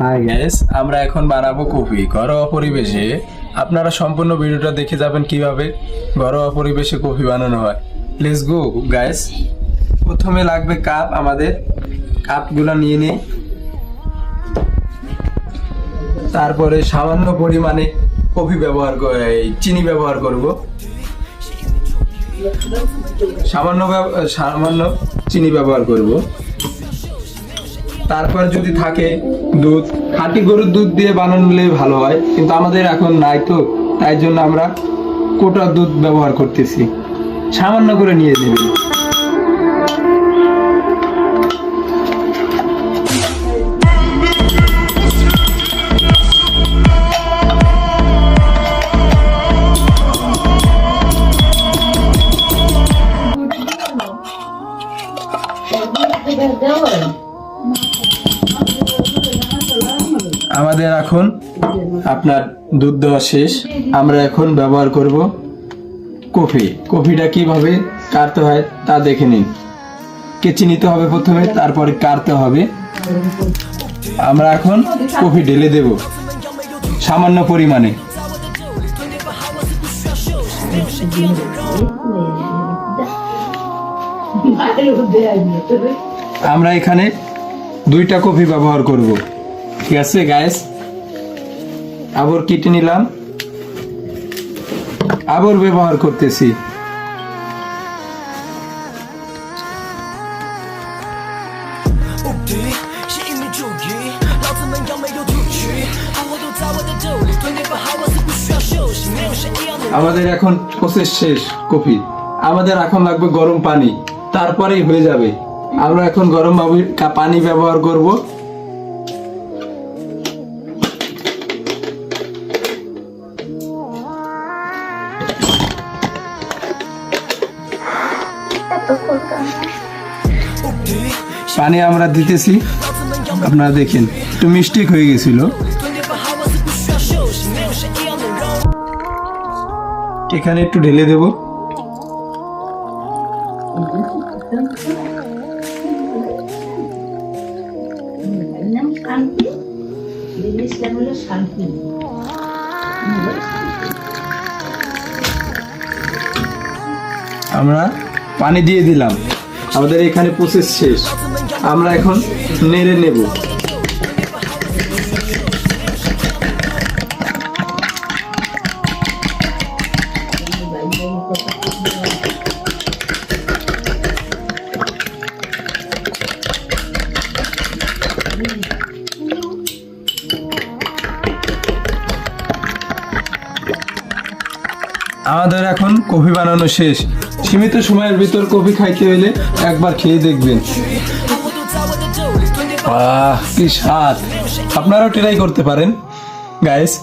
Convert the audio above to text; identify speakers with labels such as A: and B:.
A: Gas আমরা এখন বানাবো কফি ঘরোয়া পরিবেশে। আপনারা সম্পূর্ণ ভিডিওটা দেখে যাবেন কীভাবে ঘরোয়া পরিবেশে কফি বানানো হয়। লেটস গো গাইস প্রথমে লাগবে কাপ আমাদের কাপগুলো নিয়ে নিই তারপরে সামান্য পরিমাণে কফি ব্যবহার চিনি ব্যবহার করব। সামান্য সামান্য চিনি ব্যবহার করব। তারপর যদি থাকে দুধ খাঁটি গরুর দুধ দিয়ে বানালে ভালো হয়, কিন্তু আমাদের এখন নাই তো, তাই জন্য আমরা কোটা দুধ ব্যবহার করতেছি। সামান্য করে নিয়ে নেবেন। আমাদের এখন আপনার দুধ দেওয়া শেষ। আমরা এখন ব্যবহার করব কফি। কফিটা কীভাবে কাটতে হয় তা দেখে নিন। কেচি নিতে হবে প্রথমে, তারপরে কাটতে হবে। আমরা এখন কফি ঢেলে দেব সামান্য পরিমাণে। আমরা এখানে দুইটা কফি ব্যবহার করব। ঠিক আছে গাইস আবার কেটে নিলাম। আবার ব্যবহার করতেছি। আমাদের এখন প্রসেস শেষ কফি। আমাদের এখন লাগবে গরম পানি। তারপরেই হয়ে যাবে। আমরা এখন গরম পানি ব্যবহার করব। পানি আমরা দিতেছি। আপনারা দেখেন একটু মিস্টেক হয়ে গেছিল। এখানে একটু ঢেলে দেব। আমরা পানি দিয়ে দিলাম। আমাদের এখানে প্রসেস শেষ। আমরা এখন নেড়ে নেব। আমাদের এখন কফি বানানো শেষ। সীমিত সময়ের ভিতর কফি খাইতে হলে একবার খেয়ে দেখবেন। আহ, কি স্বাদ। আপনারাও ট্রাই করতে পারেন। গাইস